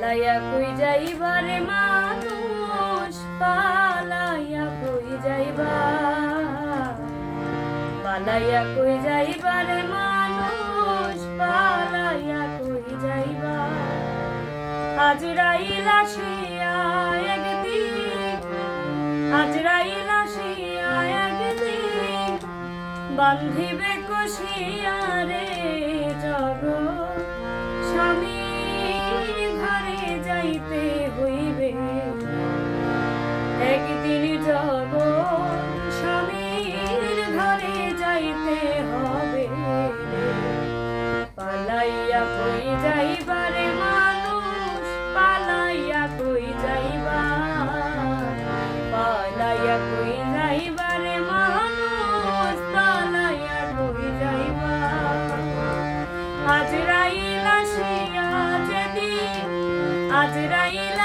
পালাইয়া কই যাইবারে মানুষ, পালাইয়া কই যাইবা পালাইয়া কই যাইবারে মানুষ, পালাইয়া কই যাইবা একদিন একদিন, বান্ধিবে কষিয়ারে জগ স্বামী What did I eat?